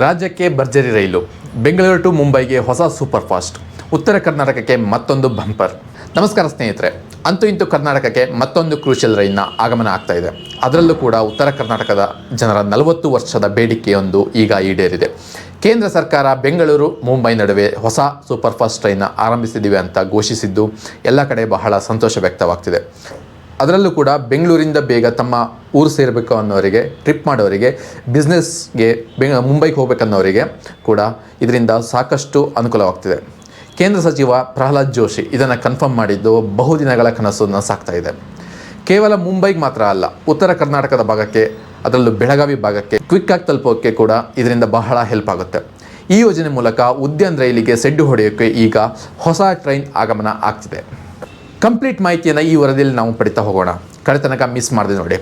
ರಾಜ್ಯಕ್ಕೆ ಭರ್ಜರಿ ರೈಲು, ಬೆಂಗಳೂರು ಟು ಮುಂಬೈಗೆ ಹೊಸ ಸೂಪರ್ ಫಾಸ್ಟ್ ಉತ್ತರ ಕರ್ನಾಟಕಕ್ಕೆ ಮತ್ತೊಂದು ಬಂಪರ್. ನಮಸ್ಕಾರ ಸ್ನೇಹಿತರೆ, ಅಂತೂ ಇಂತೂ ಕರ್ನಾಟಕಕ್ಕೆ ಮತ್ತೊಂದು ಕ್ರೂಷಿಯಲ್ ರೈಲಿನ ಆಗಮನ ಆಗ್ತಾ ಇದೆ. ಅದರಲ್ಲೂ ಕೂಡ ಉತ್ತರ ಕರ್ನಾಟಕದ ಜನರ ನಲವತ್ತು ವರ್ಷದ ಬೇಡಿಕೆಯೊಂದು ಈಗ ಈಡೇರಿದೆ. ಕೇಂದ್ರ ಸರ್ಕಾರ ಬೆಂಗಳೂರು, ಮುಂಬೈ ನಡುವೆ ಹೊಸ ಸೂಪರ್ ಫಾಸ್ಟ್ ಟ್ರೈನ್ನ ಆರಂಭಿಸಿದ್ದೀವಿ ಅಂತ ಘೋಷಿಸಿದ್ದು ಎಲ್ಲ ಕಡೆ ಬಹಳ ಸಂತೋಷ ವ್ಯಕ್ತವಾಗ್ತಿದೆ. ಅದರಲ್ಲೂ ಕೂಡ ಬೆಂಗಳೂರಿಂದ ಬೇಗ ತಮ್ಮ ಊರು ಸೇರಬೇಕು ಅನ್ನೋರಿಗೆ ಟ್ರಿಪ್ ಮಾಡೋರಿಗೆ ಬಿಸ್ನೆಸ್ಗೆ ಬೆಂಗ ಮುಂಬೈಗೆ ಹೋಗ್ಬೇಕನ್ನೋರಿಗೆ ಕೂಡ ಇದರಿಂದ ಸಾಕಷ್ಟು ಅನುಕೂಲವಾಗ್ತಿದೆ. ಕೇಂದ್ರ ಸಚಿವ ಪ್ರಹ್ಲಾದ್ ಜೋಶಿ ಇದನ್ನು ಕನ್ಫರ್ಮ್ ಮಾಡಿದ್ದು ಬಹುದಿನಗಳ ಕನಸನ್ನು ಸಾಕ್ತಾ ಇದೆ. ಕೇವಲ ಮುಂಬೈಗೆ ಮಾತ್ರ ಅಲ್ಲ, ಉತ್ತರ ಕರ್ನಾಟಕದ ಭಾಗಕ್ಕೆ, ಅದರಲ್ಲೂ ಬೆಳಗಾವಿ ಭಾಗಕ್ಕೆ ಕ್ವಿಕ್ಕಾಗಿ ತಲುಪೋಕ್ಕೆ ಕೂಡ ಇದರಿಂದ ಬಹಳ ಹೆಲ್ಪ್ ಆಗುತ್ತೆ. ಈ ಯೋಜನೆ ಮೂಲಕ ಉದ್ಯಾನ್ ರೈಲಿಗೆ ಸೆಡ್ಡು ಹೊಡೆಯೋಕ್ಕೆ ಈಗ ಹೊಸ ಟ್ರೈನ್ ಆಗಮನ ಆಗ್ತಿದೆ. ಕಂಪ್ಲೀಟ್ ಮಾಹಿತಿಯನ್ನು ಈ ವರದಿಯಲ್ಲಿ ನಾವು ಪಡಿತಾ ಹೋಗೋಣ. ಕಳೆತನಕ ಮಿಸ್ ಮಾಡಿದೆ ನೋಡಿ.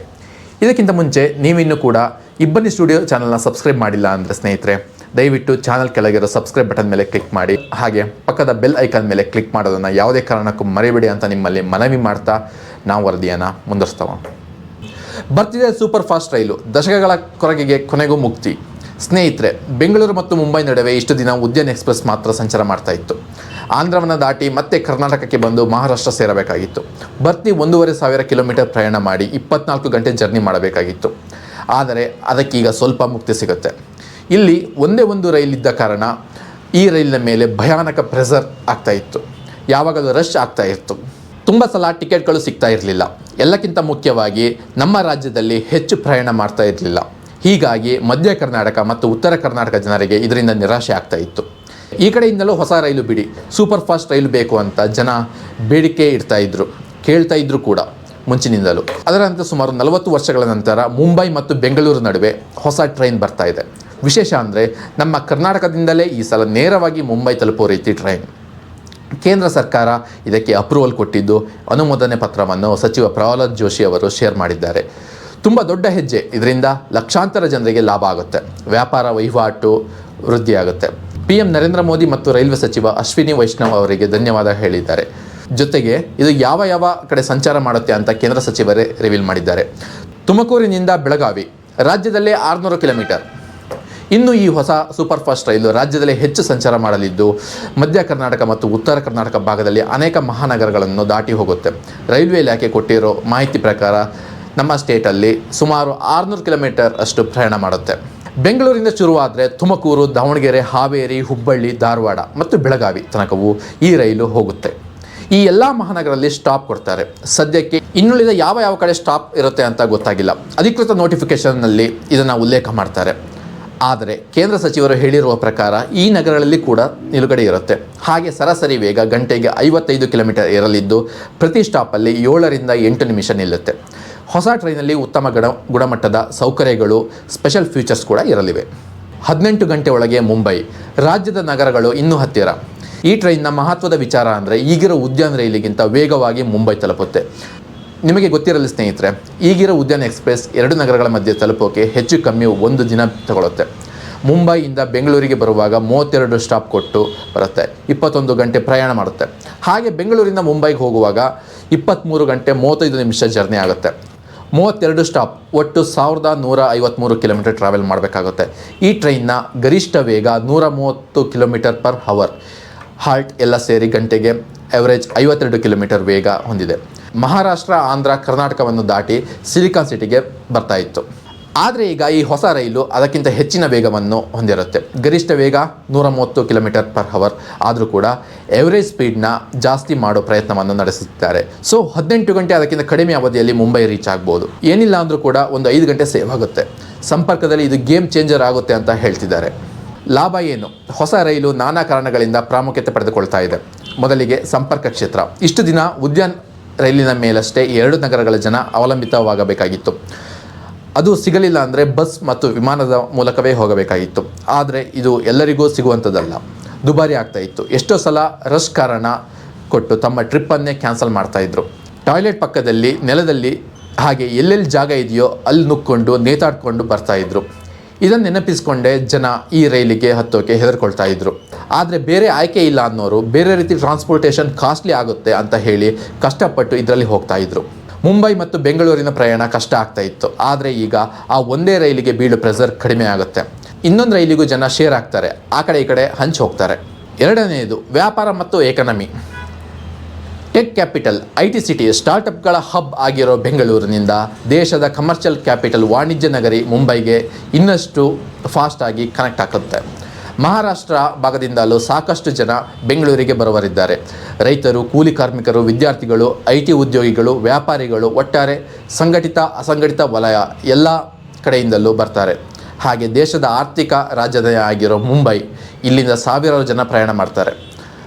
ಇದಕ್ಕಿಂತ ಮುಂಚೆ ನೀವಿನ್ನೂ ಕೂಡ ಇಬ್ಬನಿ ಸ್ಟುಡಿಯೋ ಚಾನಲ್ನ ಸಬ್ಸ್ಕ್ರೈಬ್ ಮಾಡಿಲ್ಲ ಅಂದರೆ ಸ್ನೇಹಿತರೆ, ದಯವಿಟ್ಟು ಚಾನಲ್ ಕೆಳಗಿರೋ ಸಬ್ಸ್ಕ್ರೈಬ್ ಬಟನ್ ಮೇಲೆ ಕ್ಲಿಕ್ ಮಾಡಿ. ಹಾಗೆ ಪಕ್ಕದ ಬೆಲ್ ಐಕಾನ್ ಮೇಲೆ ಕ್ಲಿಕ್ ಮಾಡೋದನ್ನು ಯಾವುದೇ ಕಾರಣಕ್ಕೂ ಮರಿಬೇಡಿ ಅಂತ ನಿಮ್ಮಲ್ಲಿ ಮನವಿ ಮಾಡ್ತಾ ನಾವು ವರದಿಯನ್ನು ಮುಂದುವರಿಸ್ತಾವ ಬರ್ತಿದೆ ಸೂಪರ್ ಫಾಸ್ಟ್ ರೈಲು. ದಶಕಗಳ ಕೊರಗೆಗೆ ಕೊನೆಗೂ ಮುಕ್ತಿ. ಸ್ನೇಹಿತರೆ, ಬೆಂಗಳೂರು ಮತ್ತು ಮುಂಬೈ ನಡುವೆ ಇಷ್ಟು ದಿನ ಉದ್ಯಾನ ಎಕ್ಸ್ಪ್ರೆಸ್ ಮಾತ್ರ ಸಂಚಾರ ಮಾಡ್ತಾ ಇತ್ತು. ಆಂಧ್ರವನ್ನು ದಾಟಿ ಮತ್ತೆ ಕರ್ನಾಟಕಕ್ಕೆ ಬಂದು ಮಹಾರಾಷ್ಟ್ರ ಸೇರಬೇಕಾಗಿತ್ತು. ಬರ್ತಿ ಒಂದೂವರೆ ಸಾವಿರ ಕಿಲೋಮೀಟರ್ ಪ್ರಯಾಣ ಮಾಡಿ ಇಪ್ಪತ್ನಾಲ್ಕು ಗಂಟೆ ಜರ್ನಿ ಮಾಡಬೇಕಾಗಿತ್ತು. ಆದರೆ ಅದಕ್ಕೀಗ ಸ್ವಲ್ಪ ಮುಕ್ತಿ ಸಿಗುತ್ತೆ. ಇಲ್ಲಿ ಒಂದೇ ಒಂದು ರೈಲಿದ್ದ ಕಾರಣ ಈ ರೈಲಿನ ಮೇಲೆ ಭಯಾನಕ ಪ್ರೆಸರ್ ಆಗ್ತಾ ಇತ್ತು. ಯಾವಾಗಲೂ ರಶ್ ಆಗ್ತಾ ಇತ್ತು. ತುಂಬ ಸಲ ಟಿಕೆಟ್ಗಳು ಸಿಗ್ತಾ ಇರಲಿಲ್ಲ. ಎಲ್ಲಕ್ಕಿಂತ ಮುಖ್ಯವಾಗಿ ನಮ್ಮ ರಾಜ್ಯದಲ್ಲಿ ಹೆಚ್ಚು ಪ್ರಯಾಣ ಮಾಡ್ತಾ ಇರಲಿಲ್ಲ. ಹೀಗಾಗಿ ಮಧ್ಯ ಕರ್ನಾಟಕ ಮತ್ತು ಉತ್ತರ ಕರ್ನಾಟಕ ಜನರಿಗೆ ಇದರಿಂದ ನಿರಾಶೆ ಆಗ್ತಾ ಇತ್ತು. ಈ ಕಡೆಯಿಂದಲೂ ಹೊಸ ರೈಲು ಬಿಡಿ. ಸೂಪರ್ ಫಾಸ್ಟ್ ರೈಲು ಬೇಕು ಅಂತ ಜನ ಬೇಡಿಕೆ ಇಡ್ತಾ ಇದ್ರು. ಕೇಳ್ತಾ ಇದ್ರು ಕೂಡ ಮುಂಚಿನಿಂದಲೂ. ಅದರ ಸುಮಾರು ನಲವತ್ತು ವರ್ಷಗಳ ನಂತರ ಮುಂಬೈ ಮತ್ತು ಬೆಂಗಳೂರು ನಡುವೆ ಹೊಸ ಟ್ರೈನ್ ಬರ್ತಾ ಇದೆ. ವಿಶೇಷ ಅಂದರೆ ನಮ್ಮ ಕರ್ನಾಟಕದಿಂದಲೇ ಈ ಸಲ ನೇರವಾಗಿ ಮುಂಬೈ ತಲುಪೋ ರೀತಿ ಟ್ರೈನ್. ಕೇಂದ್ರ ಸರ್ಕಾರ ಇದಕ್ಕೆ ಅಪ್ರೂವಲ್ ಕೊಟ್ಟಿದ್ದು ಅನುಮೋದನೆ ಪತ್ರವನ್ನು ಸಚಿವ ಪ್ರಹ್ಲಾದ್ ಜೋಶಿ ಅವರು ಶೇರ್ ಮಾಡಿದ್ದಾರೆ. ತುಂಬ ದೊಡ್ಡ ಹೆಜ್ಜೆ. ಇದರಿಂದ ಲಕ್ಷಾಂತರ ಜನರಿಗೆ ಲಾಭ ಆಗುತ್ತೆ. ವ್ಯಾಪಾರ ವಹಿವಾಟು ವೃದ್ಧಿಯಾಗುತ್ತೆ. ಪಿ ಎಂ ನರೇಂದ್ರ ಮೋದಿ ಮತ್ತು ರೈಲ್ವೆ ಸಚಿವ ಅಶ್ವಿನಿ ವೈಷ್ಣವ್ ಅವರಿಗೆ ಧನ್ಯವಾದ ಹೇಳಿದ್ದಾರೆ. ಜೊತೆಗೆ ಇದು ಯಾವ ಯಾವ ಕಡೆ ಸಂಚಾರ ಮಾಡುತ್ತೆ ಅಂತ ಕೇಂದ್ರ ಸಚಿವರೇ ರಿವೀಲ್ ಮಾಡಿದ್ದಾರೆ. ತುಮಕೂರಿನಿಂದ ಬೆಳಗಾವಿ, ರಾಜ್ಯದಲ್ಲೇ ಆರುನೂರು ಕಿಲೋಮೀಟರ್. ಇನ್ನು ಈ ಹೊಸ ಸೂಪರ್ ಫಾಸ್ಟ್ ರೈಲು ರಾಜ್ಯದಲ್ಲಿ ಹೆಚ್ಚು ಸಂಚಾರ ಮಾಡಲಿದ್ದು, ಮಧ್ಯ ಕರ್ನಾಟಕ ಮತ್ತು ಉತ್ತರ ಕರ್ನಾಟಕ ಭಾಗದಲ್ಲಿ ಅನೇಕ ಮಹಾನಗರಗಳನ್ನು ದಾಟಿ ಹೋಗುತ್ತೆ. ರೈಲ್ವೆ ಇಲಾಖೆ ಕೊಟ್ಟಿರೋ ಮಾಹಿತಿ ಪ್ರಕಾರ, ನಮ್ಮ ಸ್ಟೇಟಲ್ಲಿ ಸುಮಾರು ಆರುನೂರು ಕಿಲೋಮೀಟರ್ ಅಷ್ಟು ಪ್ರಯಾಣ ಮಾಡುತ್ತೆ. ಬೆಂಗಳೂರಿಂದ ಶುರುವಾದರೆ ತುಮಕೂರು, ದಾವಣಗೆರೆ, ಹಾವೇರಿ, ಹುಬ್ಬಳ್ಳಿ, ಧಾರವಾಡ ಮತ್ತು ಬೆಳಗಾವಿ ತನಕವೂ ಈ ರೈಲು ಹೋಗುತ್ತೆ. ಈ ಎಲ್ಲ ಮಹಾನಗರಲ್ಲಿ ಸ್ಟಾಪ್ ಕೊಡ್ತಾರೆ. ಸದ್ಯಕ್ಕೆ ಇನ್ನುಳಿದ ಯಾವ ಯಾವ ಕಡೆ ಸ್ಟಾಪ್ ಇರುತ್ತೆ ಅಂತ ಗೊತ್ತಾಗಿಲ್ಲ. ಅಧಿಕೃತ ನೋಟಿಫಿಕೇಷನ್ನಲ್ಲಿ ಇದನ್ನು ಉಲ್ಲೇಖ ಮಾಡ್ತಾರೆ. ಆದರೆ ಕೇಂದ್ರ ಸಚಿವರು ಹೇಳಿರುವ ಪ್ರಕಾರ ಈ ನಗರಗಳಲ್ಲಿ ಕೂಡ ನಿಲುಗಡೆ ಇರುತ್ತೆ. ಹಾಗೆ ಸರಾಸರಿ ವೇಗ ಗಂಟೆಗೆ ಐವತ್ತೈದು ಕಿಲೋಮೀಟರ್ ಇರಲಿದ್ದು ಪ್ರತಿ ಸ್ಟಾಪಲ್ಲಿ ಏಳರಿಂದ ಎಂಟು ನಿಮಿಷ ನಿಲ್ಲುತ್ತೆ. ಹೊಸ ಟ್ರೈನಲ್ಲಿ ಉತ್ತಮ ಗುಣ ಗುಣಮಟ್ಟದ ಸೌಕರ್ಯಗಳು ಸ್ಪೆಷಲ್ ಫೀಚರ್ಸ್ ಕೂಡ ಇರಲಿವೆ. ಹದಿನೆಂಟು ಗಂಟೆ ಒಳಗೆ ಮುಂಬೈ, ರಾಜ್ಯದ ನಗರಗಳು ಇನ್ನೂ ಹತ್ತಿರ. ಈ ಟ್ರೈನ್ನ ಮಹತ್ವದ ವಿಚಾರ ಅಂದರೆ ಈಗಿರೋ ಉದ್ಯಾನ ರೈಲಿಗಿಂತ ವೇಗವಾಗಿ ಮುಂಬೈ ತಲುಪುತ್ತೆ. ನಿಮಗೆ ಗೊತ್ತಿರಲಿ ಸ್ನೇಹಿತರೆ, ಈಗಿರೋ ಉದ್ಯಾನ ಎಕ್ಸ್ಪ್ರೆಸ್ ಎರಡು ನಗರಗಳ ಮಧ್ಯೆ ತಲುಪೋಕೆ ಹೆಚ್ಚು ಕಮ್ಮಿ ಒಂದು ದಿನ ತಗೊಳುತ್ತೆ. ಮುಂಬೈಯಿಂದ ಬೆಂಗಳೂರಿಗೆ ಬರುವಾಗ ಮೂವತ್ತೆರಡು ಸ್ಟಾಪ್ ಕೊಟ್ಟು ಬರುತ್ತೆ, ಇಪ್ಪತ್ತೊಂದು ಗಂಟೆ ಪ್ರಯಾಣ ಮಾಡುತ್ತೆ. ಹಾಗೆ ಬೆಂಗಳೂರಿಂದ ಮುಂಬೈಗೆ ಹೋಗುವಾಗ ಇಪ್ಪತ್ತ್ಮೂರು ಗಂಟೆ ಮೂವತ್ತೈದು ನಿಮಿಷ ಜರ್ನಿ ಆಗುತ್ತೆ. ಮೂವತ್ತೆರಡು ಸ್ಟಾಪ್ ಒಟ್ಟು ಸಾವಿರದ ನೂರ ಐವತ್ತ್ಮೂರು ಕಿಲೋಮೀಟರ್ ಟ್ರಾವೆಲ್ ಮಾಡಬೇಕಾಗುತ್ತೆ. ಈ ಟ್ರೈನ್ನ ಗರಿಷ್ಠ ವೇಗ ನೂರ ಮೂವತ್ತು ಕಿಲೋಮೀಟರ್ ಪರ್ ಹವರ್ ಹಾಲ್ಟ್ ಎಲ್ಲ ಸೇರಿ ಗಂಟೆಗೆ ಎವರೇಜ್ ಐವತ್ತೆರಡು ಕಿಲೋಮೀಟರ್ ವೇಗ ಹೊಂದಿದೆ. ಮಹಾರಾಷ್ಟ್ರ, ಆಂಧ್ರ, ಕರ್ನಾಟಕವನ್ನು ದಾಟಿ ಸಿಲಿಕಾನ್ ಸಿಟಿಗೆ ಬರ್ತಾ ಇತ್ತು. ಆದರೆ ಈಗ ಈ ಹೊಸ ರೈಲು ಅದಕ್ಕಿಂತ ಹೆಚ್ಚಿನ ವೇಗವನ್ನು ಹೊಂದಿರುತ್ತೆ. ಗರಿಷ್ಠ ವೇಗ ನೂರ ಮೂವತ್ತು ಕಿಲೋಮೀಟರ್ ಪರ್ ಹವರ್ ಆದರೂ ಕೂಡ ಎವರೇಜ್ ಸ್ಪೀಡ್ನ ಜಾಸ್ತಿ ಮಾಡೋ ಪ್ರಯತ್ನವನ್ನು ನಡೆಸುತ್ತಿದ್ದಾರೆ. ಸೊ ಹದಿನೆಂಟು ಗಂಟೆ ಅದಕ್ಕಿಂತ ಕಡಿಮೆ ಅವಧಿಯಲ್ಲಿ ಮುಂಬೈ ರೀಚ್ ಆಗ್ಬೋದು. ಏನಿಲ್ಲ ಅಂದರೂ ಕೂಡ ಒಂದು ಐದು ಗಂಟೆ ಸೇವ್ ಆಗುತ್ತೆ. ಸಂಪರ್ಕದಲ್ಲಿ ಇದು ಗೇಮ್ ಚೇಂಜರ್ ಆಗುತ್ತೆ ಅಂತ ಹೇಳ್ತಿದ್ದಾರೆ. ಲಾಭ ಏನು? ಹೊಸ ರೈಲು ನಾನಾ ಕಾರಣಗಳಿಂದ ಪ್ರಾಮುಖ್ಯತೆ ಪಡೆದುಕೊಳ್ತಾ ಇದೆ. ಮೊದಲಿಗೆ ಸಂಪರ್ಕ ಕ್ಷೇತ್ರ. ಇಷ್ಟು ದಿನ ಉದ್ಯಾನ್ ರೈಲಿನ ಮೇಲಷ್ಟೇ ಎರಡು ನಗರಗಳ ಜನ ಅವಲಂಬಿತವಾಗಬೇಕಾಗಿತ್ತು. ಅದು ಸಿಗಲಿಲ್ಲ ಅಂದರೆ ಬಸ್ ಮತ್ತು ವಿಮಾನದ ಮೂಲಕವೇ ಹೋಗಬೇಕಾಗಿತ್ತು. ಆದರೆ ಇದು ಎಲ್ಲರಿಗೂ ಸಿಗುವಂಥದ್ದಲ್ಲ. ದುಬಾರಿ ಆಗ್ತಾ ಇತ್ತು. ಎಷ್ಟೋ ಸಲ ರಶ್ ಕಾರಣ ಕೊಟ್ಟು ತಮ್ಮ ಟ್ರಿಪ್ಪನ್ನೇ ಕ್ಯಾನ್ಸಲ್ ಮಾಡ್ತಾಯಿದ್ರು ಟಾಯ್ಲೆಟ್ ಪಕ್ಕದಲ್ಲಿ, ನೆಲದಲ್ಲಿ ಹಾಗೆ ಎಲ್ಲೆಲ್ಲಿ ಜಾಗ ಇದೆಯೋ ಅಲ್ಲಿ ನುಕ್ಕೊಂಡು ನೇತಾಡ್ಕೊಂಡು ಬರ್ತಾಯಿದ್ರು ಇದನ್ನು ನೆನಪಿಸ್ಕೊಂಡೇ ಜನ ಈ ರೈಲಿಗೆ ಹತ್ತೋಕೆ ಹೆದರ್ಕೊಳ್ತಾ ಇದ್ರು. ಆದರೆ ಬೇರೆ ಆಯ್ಕೆ ಇಲ್ಲ ಅನ್ನೋರು ಬೇರೆ ರೀತಿ ಟ್ರಾನ್ಸ್ಪೋರ್ಟೇಷನ್ ಕಾಸ್ಟ್ಲಿ ಆಗುತ್ತೆ ಅಂತ ಹೇಳಿ ಕಷ್ಟಪಟ್ಟು ಇದರಲ್ಲಿ ಹೋಗ್ತಾ ಇದ್ರು. ಮುಂಬೈ ಮತ್ತು ಬೆಂಗಳೂರಿನ ಪ್ರಯಾಣ ಕಷ್ಟ ಆಗ್ತಾ ಇತ್ತು. ಆದರೆ ಈಗ ಆ ಒಂದೇ ರೈಲಿಗೆ ಬೀಳು ಪ್ರೆಸರ್ ಕಡಿಮೆ ಆಗುತ್ತೆ. ಇನ್ನೊಂದು ರೈಲಿಗೂ ಜನ ಶೇರ್ ಆಗ್ತಾರೆ. ಆ ಕಡೆ ಈ ಕಡೆ ಹಂಚಿ ಹೋಗ್ತಾರೆ. ಎರಡನೆಯದು ವ್ಯಾಪಾರ ಮತ್ತು economy tech capital I T city ಸ್ಟಾರ್ಟಪ್ಗಳ hub ಆಗಿರೋ ಬೆಂಗಳೂರಿನಿಂದ ದೇಶದ ಕಮರ್ಷಿಯಲ್ ಕ್ಯಾಪಿಟಲ್ ವಾಣಿಜ್ಯ ನಗರಿ ಮುಂಬೈಗೆ ಇನ್ನಷ್ಟು ಫಾಸ್ಟ್ ಆಗಿ ಕನೆಕ್ಟ್ ಆಗುತ್ತೆ ಮಹಾರಾಷ್ಟ್ರ ಭಾಗದಿಂದಲೂ ಸಾಕಷ್ಟು ಜನ ಬೆಂಗಳೂರಿಗೆ ಬರುವರಿದ್ದಾರೆ. ರೈತರು, ಕೂಲಿ ಕಾರ್ಮಿಕರು, ವಿದ್ಯಾರ್ಥಿಗಳು, ಐ ಟಿ ಉದ್ಯೋಗಿಗಳು, ವ್ಯಾಪಾರಿಗಳು, ಒಟ್ಟಾರೆ ಸಂಘಟಿತ, ಅಸಂಘಟಿತ ವಲಯ ಎಲ್ಲ ಕಡೆಯಿಂದಲೂ ಬರ್ತಾರೆ. ಹಾಗೆ ದೇಶದ ಆರ್ಥಿಕ ರಾಜಧಾನಿ ಆಗಿರೋ ಮುಂಬೈ ಇಲ್ಲಿಂದ ಸಾವಿರಾರು ಜನ ಪ್ರಯಾಣ ಮಾಡ್ತಾರೆ.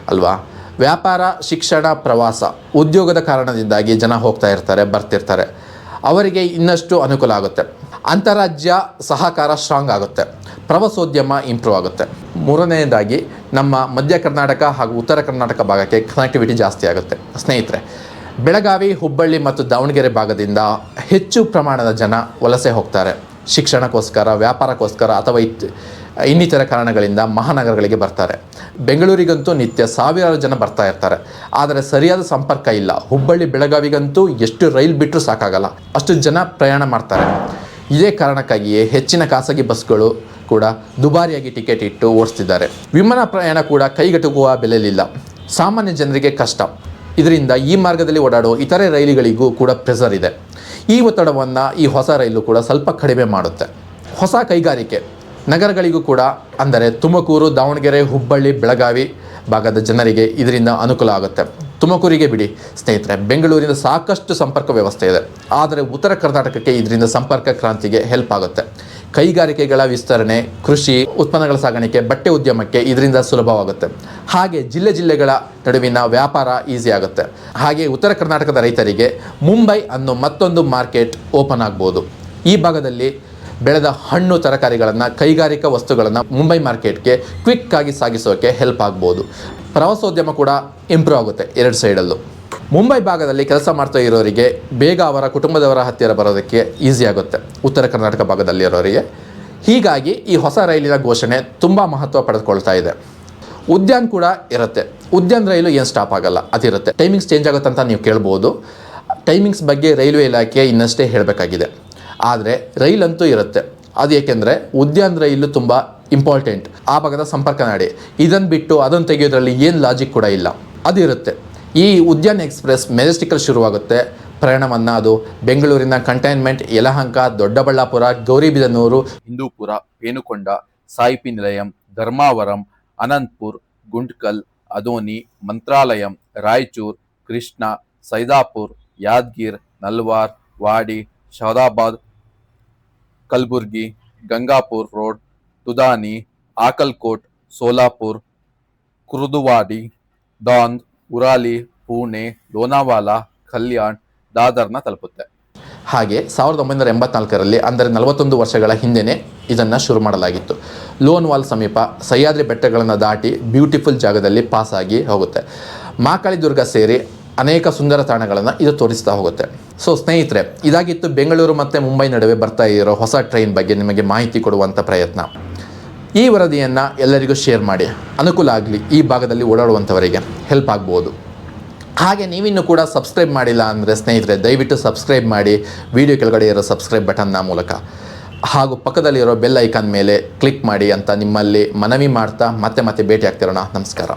ಅಲ್ವಾ? ವ್ಯಾಪಾರ, ಶಿಕ್ಷಣ, ಪ್ರವಾಸ ಉದ್ಯೋಗದ ಕಾರಣದಿಂದಾಗಿ ಜನ ಹೋಗ್ತಾ ಇರ್ತಾರೆ, ಬರ್ತಿರ್ತಾರೆ. ಅವರಿಗೆ ಇನ್ನಷ್ಟು ಅನುಕೂಲ ಆಗುತ್ತೆ. ಅಂತಾರಾಜ್ಯ ಸಹಕಾರ ಸ್ಟ್ರಾಂಗ್ ಆಗುತ್ತೆ. ಪ್ರವಾಸೋದ್ಯಮ ಇಂಪ್ರೂವ್ ಆಗುತ್ತೆ. ಮೂರನೆಯದಾಗಿ ನಮ್ಮ ಮಧ್ಯ ಕರ್ನಾಟಕ ಹಾಗೂ ಉತ್ತರ ಕರ್ನಾಟಕ ಭಾಗಕ್ಕೆ ಕನೆಕ್ಟಿವಿಟಿ ಜಾಸ್ತಿ ಆಗುತ್ತೆ. ಸ್ನೇಹಿತರೆ, ಬೆಳಗಾವಿ, ಹುಬ್ಬಳ್ಳಿ ಮತ್ತು ದಾವಣಗೆರೆ ಭಾಗದಿಂದ ಹೆಚ್ಚು ಪ್ರಮಾಣದ ಜನ ವಲಸೆ ಹೋಗ್ತಾರೆ. ಶಿಕ್ಷಣಕ್ಕೋಸ್ಕರ, ವ್ಯಾಪಾರಕ್ಕೋಸ್ಕರ ಅಥವಾ ಇತ್, ಇನ್ನಿತರ ಕಾರಣಗಳಿಂದ ಮಹಾನಗರಗಳಿಗೆ ಬರ್ತಾರೆ. ಬೆಂಗಳೂರಿಗಂತೂ ನಿತ್ಯ ಸಾವಿರಾರು ಜನ ಬರ್ತಾ ಇರ್ತಾರೆ. ಆದರೆ ಸರಿಯಾದ ಸಂಪರ್ಕ ಇಲ್ಲ. ಹುಬ್ಬಳ್ಳಿ, ಬೆಳಗಾವಿಗಂತೂ ಎಷ್ಟು ರೈಲ್ ಬಿಟ್ಟರೂ ಸಾಕಾಗಲ್ಲ. ಅಷ್ಟು ಜನ ಪ್ರಯಾಣ ಮಾಡ್ತಾರೆ. ಇದೇ ಕಾರಣಕ್ಕಾಗಿಯೇ ಹೆಚ್ಚಿನ ಖಾಸಗಿ ಬಸ್ಗಳು ಕೂಡ ದುಬಾರಿಯಾಗಿ ಟಿಕೆಟ್ ಇಟ್ಟು ಓಡಿಸ್ತಿದ್ದಾರೆ. ವಿಮಾನ ಪ್ರಯಾಣ ಕೂಡ ಕೈಗೆಟುಕುವ ಬೆಲೆಯಲ್ಲಿಲ್ಲ. ಸಾಮಾನ್ಯ ಜನರಿಗೆ ಕಷ್ಟ. ಇದರಿಂದ ಈ ಮಾರ್ಗದಲ್ಲಿ ಓಡಾಡುವ ಇತರೆ ರೈಲುಗಳಿಗೂ ಕೂಡ ಪ್ರೆಸರ್ ಇದೆ. ಈ ಒತ್ತಡವನ್ನು ಈ ಹೊಸ ರೈಲು ಕೂಡ ಸ್ವಲ್ಪ ಕಡಿಮೆ ಮಾಡುತ್ತೆ. ಹೊಸ ಕೈಗಾರಿಕೆ. ನಗರಗಳಿಗೂ ಕೂಡ, ಅಂದರೆ ತುಮಕೂರು, ದಾವಣಗೆರೆ, ಹುಬ್ಬಳ್ಳಿ, ಬೆಳಗಾವಿ ಭಾಗದ ಜನರಿಗೆ ಇದರಿಂದ ಅನುಕೂಲ ಆಗುತ್ತೆ. ತುಮಕೂರಿಗೆ ಬಿಡಿ. ಸ್ನೇಹಿತರೆ ಬೆಂಗಳೂರಿನ ಸಾಕಷ್ಟು ಸಂಪರ್ಕ ವ್ಯವಸ್ಥೆ ಇದೆ. ಆದರೆ ಉತ್ತರ ಕರ್ನಾಟಕಕ್ಕೆ ಇದರಿಂದ ಸಂಪರ್ಕ ಕ್ರಾಂತಿಗೆ ಹೆಲ್ಪ್ ಆಗುತ್ತೆ. ಕೈಗಾರಿಕೆಗಳ ವಿಸ್ತರಣೆ, ಕೃಷಿ, ಉತ್ಪನ್ನಗಳ ಸಾಗಾಣಿಕೆ, ಬಟ್ಟೆ ಉದ್ಯಮಕ್ಕೆ ಇದರಿಂದ ಸುಲಭವಾಗುತ್ತೆ. ಹಾಗೆ ಜಿಲ್ಲೆ ಜಿಲ್ಲೆಗಳ ನಡುವಿನ ವ್ಯಾಪಾರ ಈಸಿ ಆಗುತ್ತೆ. ಹಾಗೆ ಉತ್ತರ ಕರ್ನಾಟಕದ ರೈತರಿಗೆ ಮುಂಬೈ ಅನ್ನೋ ಮತ್ತೊಂದು ಮಾರ್ಕೆಟ್ ಓಪನ್ ಆಗ್ಬೋದು. ಈ ಭಾಗದಲ್ಲಿ ಬೆಳೆದ ಹಣ್ಣು ತರಕಾರಿಗಳನ್ನು, ಕೈಗಾರಿಕಾ ವಸ್ತುಗಳನ್ನು ಮುಂಬೈ ಮಾರ್ಕೆಟ್ಗೆ ಕ್ವಿಕ್ ಆಗಿ ಸಾಗಿಸೋಕೆ ಹೆಲ್ಪ್ ಆಗ್ಬೋದು. ಪ್ರವಾಸೋದ್ಯಮ ಕೂಡ ಇಂಪ್ರೂವ್ ಆಗುತ್ತೆ ಎರಡು ಸೈಡಲ್ಲೂ ಮುಂಬೈ ಭಾಗದಲ್ಲಿ ಕೆಲಸ ಮಾಡ್ತಾ ಇರೋರಿಗೆ ಬೇಗ ಅವರ ಕುಟುಂಬದವರ ಹತ್ತಿರ ಬರೋದಕ್ಕೆ ಈಸಿ ಆಗುತ್ತೆ. ಉತ್ತರ ಕರ್ನಾಟಕ ಭಾಗದಲ್ಲಿ ಇರೋರಿಗೆ. ಹೀಗಾಗಿ ಈ ಹೊಸ ರೈಲಿನ ಘೋಷಣೆ ತುಂಬ ಮಹತ್ವ ಪಡೆದುಕೊಳ್ತಾ ಇದೆ. ಉದ್ಯಾನ್ ಕೂಡ ಇರುತ್ತೆ. ಉದ್ಯಾನ್ ರೈಲು ಏನು ಸ್ಟಾಪ್ ಆಗಲ್ಲ, ಅದಿರುತ್ತೆ. ಟೈಮಿಂಗ್ಸ್ ಚೇಂಜ್ ಆಗುತ್ತೆ ಅಂತ ನೀವು ಕೇಳ್ಬೋದು. ಟೈಮಿಂಗ್ಸ್ ಬಗ್ಗೆ ರೈಲ್ವೆ ಇಲಾಖೆ ಇನ್ನಷ್ಟೇ ಹೇಳಬೇಕಾಗಿದೆ. ಆದರೆ ರೈಲಂತೂ ಇರುತ್ತೆ. ಅದು ಏಕೆಂದರೆ ಉದ್ಯಾನ ರೈಲು ತುಂಬ ಇಂಪಾರ್ಟೆಂಟ್ ಆ ಭಾಗದ ಸಂಪರ್ಕ ನಾಡಿ. ಇದನ್ನು ಬಿಟ್ಟು ಅದನ್ನು ತೆಗೆಯೋದ್ರಲ್ಲಿ ಏನು ಲಾಜಿಕ್ ಕೂಡ ಇಲ್ಲ. ಅದು ಇರುತ್ತೆ. ಈ ಉದ್ಯಾನ ಎಕ್ಸ್ಪ್ರೆಸ್ ಮೆಜೆಸ್ಟಿಕಲ್ ಶುರುವಾಗುತ್ತೆ. ಪ್ರಯಾಣವನ್ನು ಅದು ಬೆಂಗಳೂರಿನ ಕಂಟೈನ್ಮೆಂಟ್ ಯಲಹಂಕ, ದೊಡ್ಡಬಳ್ಳಾಪುರ, ಗೌರಿಬಿದನೂರು, ಹಿಂದೂಪುರ, ಪೇನುಕೊಂಡ, ಸಾಯಿಪಿ ನಿಲಯಂ, ಧರ್ಮಾವರಂ, ಅನಂತಪುರ್, ಗುಂಟ್ಕಲ್, ಅದೋನಿ, ಮಂತ್ರಾಲಯಂ, ರಾಯಚೂರ್, ಕೃಷ್ಣ, ಸೈದಾಪುರ್, ಯಾದಗಿರ್, ನಲ್ವಾರ್, ವಾಡಿ ಶಹದಾಬಾದ್ ಕಲ್ಬುರ್ಗಿ, ಗಂಗಾಪುರ್ ರೋಡ್, ತುದಾನಿ, ಆಕಲ್ಕೋಟ್, ಸೋಲಾಪುರ್, ಕುರುದುವಾಡಿ, ದಾಂದ್, ಉರಾಲಿ, ಪುಣೆ, ಲೋನಾವಾಲಾ, ಕಲ್ಯಾಣ್, ದಾದರ್ನ ತಲುಪುತ್ತೆ. ಹಾಗೆ ಸಾವಿರದ ಒಂಬೈನೂರ ಎಂಬತ್ನಾಲ್ಕರಲ್ಲಿ ಅಂದರೆ ನಲವತ್ತೊಂದು ವರ್ಷಗಳ ಹಿಂದೆಯೇ ಇದನ್ನು ಶುರು ಮಾಡಲಾಗಿತ್ತು. ಲೋನ್ವಾಲ್ ಸಮೀಪ ಸಹ್ಯಾದ್ರಿ ಬೆಟ್ಟಗಳನ್ನು ದಾಟಿ ಬ್ಯೂಟಿಫುಲ್ ಜಾಗದಲ್ಲಿ ಪಾಸ್ ಆಗಿ ಹೋಗುತ್ತೆ. ಮಾಕಳಿ ದುರ್ಗ ಸೇರಿ ಅನೇಕ ಸುಂದರ ತಾಣಗಳನ್ನು ಇದು ತೋರಿಸ್ತಾ ಹೋಗುತ್ತೆ. ಸೊ ಸ್ನೇಹಿತರೆ, ಇದಾಗಿತ್ತು ಬೆಂಗಳೂರು ಮತ್ತು ಮುಂಬೈ ನಡುವೆ ಬರ್ತಾ ಇರೋ ಹೊಸ ಟ್ರೈನ್ ಬಗ್ಗೆ ನಿಮಗೆ ಮಾಹಿತಿ ಕೊಡುವಂಥ ಪ್ರಯತ್ನ. ಈ ವರದಿಯನ್ನು ಎಲ್ಲರಿಗೂ ಶೇರ್ ಮಾಡಿ. ಅನುಕೂಲ ಆಗಲಿ, ಈ ಭಾಗದಲ್ಲಿ ಓಡಾಡುವಂಥವರಿಗೆ ಹೆಲ್ಪ್ ಆಗ್ಬೋದು. ಹಾಗೆ ನೀವಿನ್ನೂ ಕೂಡ ಸಬ್ಸ್ಕ್ರೈಬ್ ಮಾಡಿಲ್ಲ ಅಂದರೆ ಸ್ನೇಹಿತರೆ, ದಯವಿಟ್ಟು ಸಬ್ಸ್ಕ್ರೈಬ್ ಮಾಡಿ ವಿಡಿಯೋ ಕೆಳಗಡೆ ಇರೋ ಸಬ್ಸ್ಕ್ರೈಬ್ ಬಟನ್ನ ಮೂಲಕ. ಹಾಗೂ ಪಕ್ಕದಲ್ಲಿರೋ ಬೆಲ್ ಐಕಾನ್ ಮೇಲೆ ಕ್ಲಿಕ್ ಮಾಡಿ ಅಂತ ನಿಮ್ಮಲ್ಲಿ ಮನವಿ ಮಾಡ್ತಾ ಮತ್ತೆ ಮತ್ತೆ ಭೇಟಿ ಆಗ್ತಿರೋಣ. ನಮಸ್ಕಾರ.